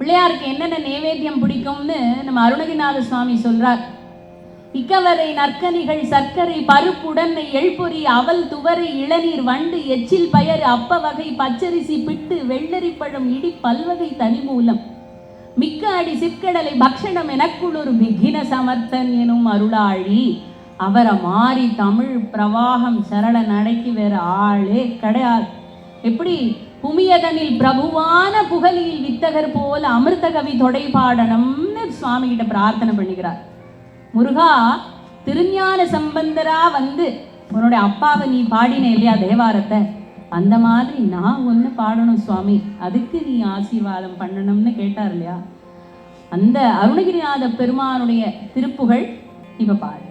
பிள்ளையாருக்கு என்னென்ன நைவேத்தியம் பிடிக்கும்னு நம்ம அருணகிநாத சுவாமி சொல்றார். இக்கவரை நற்கனிகள் சர்க்கரை பருப்புடன் எழுப்பொறி அவல் துவரை இளநீர் வண்டு எச்சில் பயறு அப்ப வகை பச்சரிசி பிட்டு வெள்ளரிப்பழம் இடி பல்வகை தனி மூலம். மிக்க அடி சிற்கடலை பக்ஷணம் எனக்குள்ளொரு மிகின சமர்த்தன் எனும் அருளாழி அவரை மாறி தமிழ் பிரவாகம் சரள நடைக்கு வேற ஆளே கிடையாது. எப்படி? புமியதனில் பிரபுவான புகழில் வித்தகர் போல அமிர்த கவி தொடை பாடணும்னு சுவாமி கிட்ட பிரார்த்தனை பண்ணிக்கிறார் முருகா திருஞான சம்பந்தரா வந்து உன்னுடைய அப்பாவை நீ பாடின இல்லையா தேவாரத்தை? அந்த மாதிரி நான் ஒன்று பாடணும் சுவாமி. அதுக்கு நீ ஆசீர்வாதம் பண்ணணும்னு கேட்டார் இல்லையா? அந்த அருணகிரிநாத பெருமானுடைய திருப்புகழ் இப்ப பாடு.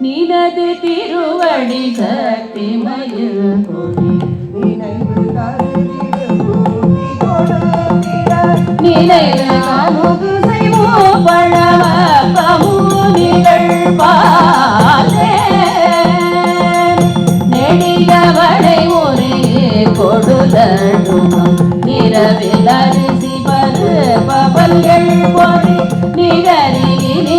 நீனது திருவடி சக்தி மயில் நினைவு செய்வோம் பழவ பமுனிகள் பாலே நெடியவளை ஒரே நிறவில் அரிசி பரு பவல்கள் பொறி நிகரி இனி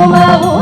我。们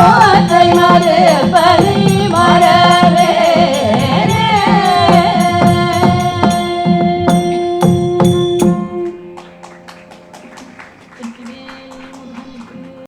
Oh, I'm a dreamer, but.